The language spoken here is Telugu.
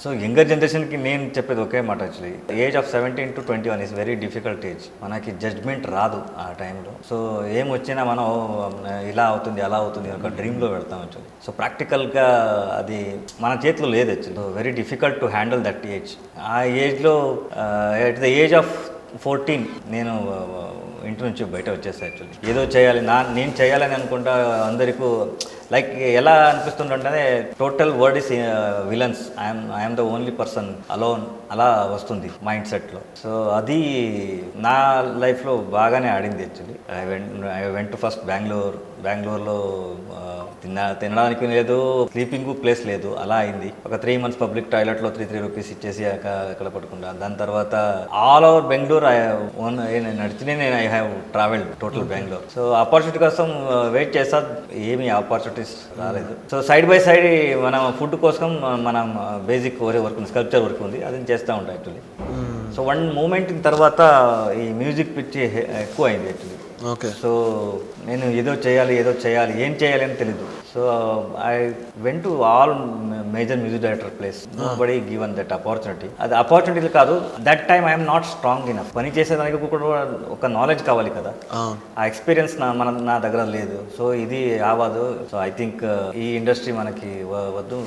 సో యంగర్ జనరేషన్కి నేను చెప్పేది ఒకే మాట actually age of seventeen to twenty one is very difficult age మనకి జడ్జ్మెంట్ రాదు ఆ టైంలో సో ఏం వచ్చినా మనం ఇలా అవుతుంది అలా అవుతుంది ఒక డ్రీమ్లో పెడతాం యాక్చువల్లీ సో ప్రాక్టికల్గా అది మన చేతిలో లేదు actually very difficult to handle that age ఆ ఏజ్లో at the age of fourteen నేను ఇంటి నుంచి బయట వచ్చేస్తా యాక్చువల్లీ ఏదో చేయాలి. నా నేను చేయాలని అనుకుంటా అందరికీ లైక్ ఎలా అనిపిస్తుందంటే total world is villains I'm I'm the only person alone అలా వస్తుంది మైండ్ సెట్లో సో అది నా లైఫ్లో బాగానే ఆడింది actually I went I went first Bengaluru బెంగళూరులో తిన తినడానికి లేదు. స్లీపింగ్ ప్లేస్ లేదు. అలా అయింది. ఒక త్రీ మంత్స్ పబ్లిక్ టాయిలెట్లో త్రీ త్రీ రూపీస్ ఇచ్చేసి అక్కడ పడుకుంటా దాని తర్వాత ఆల్ ఓవర్ బెంగళూరు ఓన్ నడిచినే నేను I have travelled total Bengaluru so opportunity కోసం వెయిట్ చేస్తా ఏమీ ఆపర్చునిటీస్ రాలేదు. సో సైడ్ బై సైడ్ మనం ఫుడ్ కోసం మనం బేసిక్ ఒరే వర్క్ ఉంది స్కల్ప్చర్ వర్క్ ఉంది అది చేస్తూ ఉంటాం యాక్చువల్లీ సో వన్ మూమెంట్ తర్వాత ఈ మ్యూజిక్ పిచ్చి ఎక్కువ అయింది యాక్చువల్లీ ఓకే సో నేను ఏదో చేయాలి ఏదో చేయాలి ఏం చేయాలి అని తెలీదు. So I went to all major music director place buddy given that opportunity అది అపార్చునిటీ కాదు. That time I'm not strong enough పని చేసేదానికి కూడా ఒక నాలెడ్జ్ కావాలి కదా. ఆ. ఎక్స్పీరియన్స్ నా మన నా దగ్గర లేదు. సో ఇది ఆవాదు. సో ఐ థింక్ ఈ ఇండస్ట్రీ మనకి వద్దు.